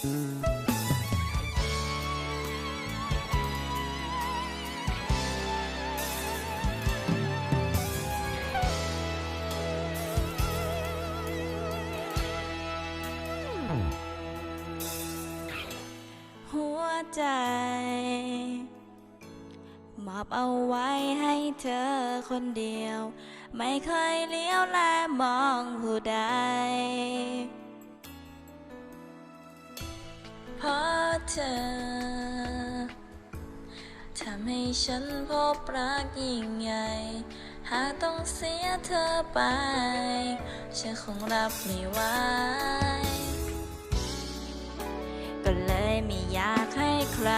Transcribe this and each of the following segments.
หัวใจ มอบเอาไว้ให้เธอคนเดียว ไม่เคยเลี้ยวแลมองผู้ใด เพราะเธอทำให้ฉันพบรักยิ่งใหญ่ หากต้องเสียเธอไป ฉันคงรับไม่ไหวก็เลยไม่อยากให้ใคร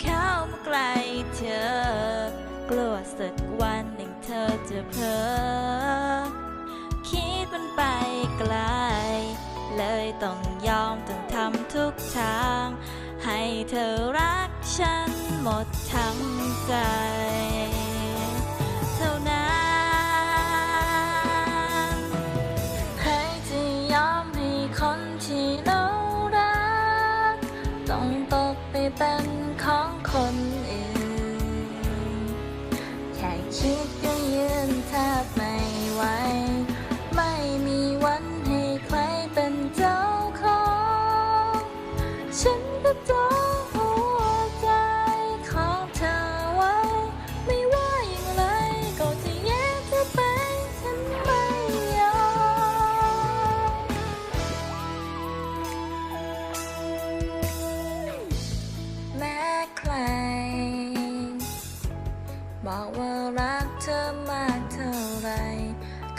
เข้ามาใกล้เธอ กลัวสักวันหนึ่งเธอจะเพ้อคิดมันไปไกล เลยต้อง ยอมต้องทำทุกทาง ให้เธอรักฉันหมดทั้งใจ เท่านั้นใครจะยอมให้คนที่เรารัก ต้องตกไปเป็นของคนอื่น แค่คิด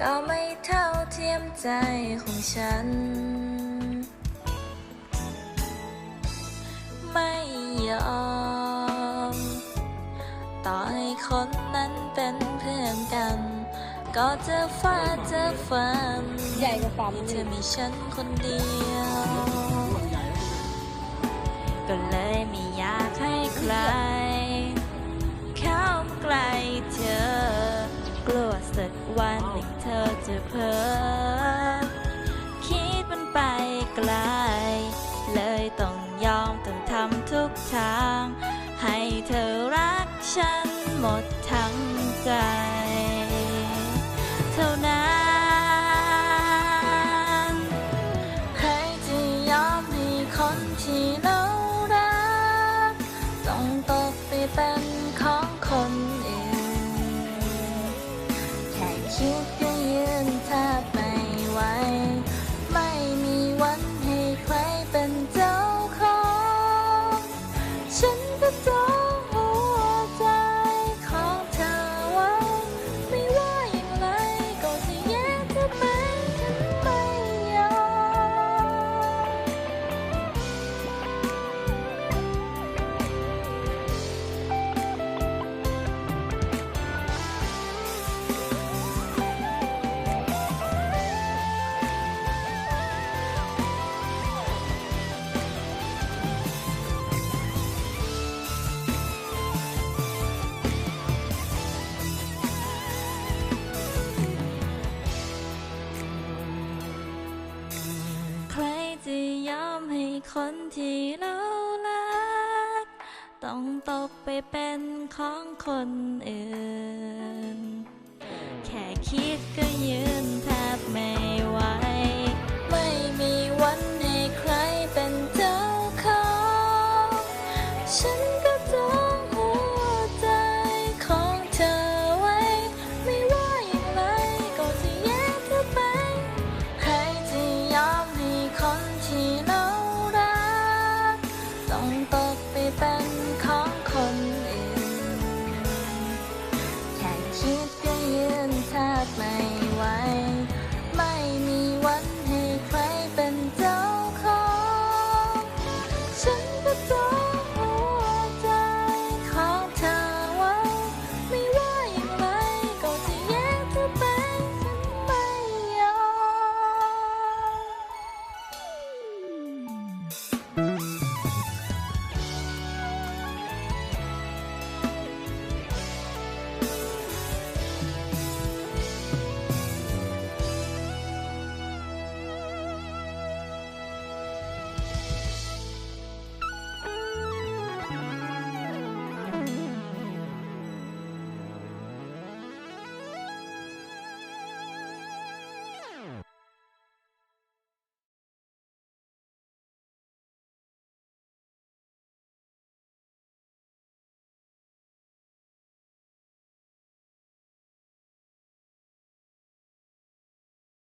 ก็ไม่เท่าเทียมใจของฉัน ไม่ยอม ต่อให้คนนั้นเป็นเพื่อนกัน ก็จะฟาดจะฟันใหญ่กว่าปั๊มเธอมีฉันคนเดียวก็เล ทาง ให้เธอรักฉันหมดทั้งใจ เท่านั้นใครจะยอมให้คนที่เรารัก ต้องตกไปเป็นของคนอื่นแค่คิดามให้คนที่เราลัก ต้องตกไปเป็นของคนอื่น แค่คิดก็ยืนแทบไม่ไหว ไม่มีวันให้ใครเป็นเจ้าของฉัน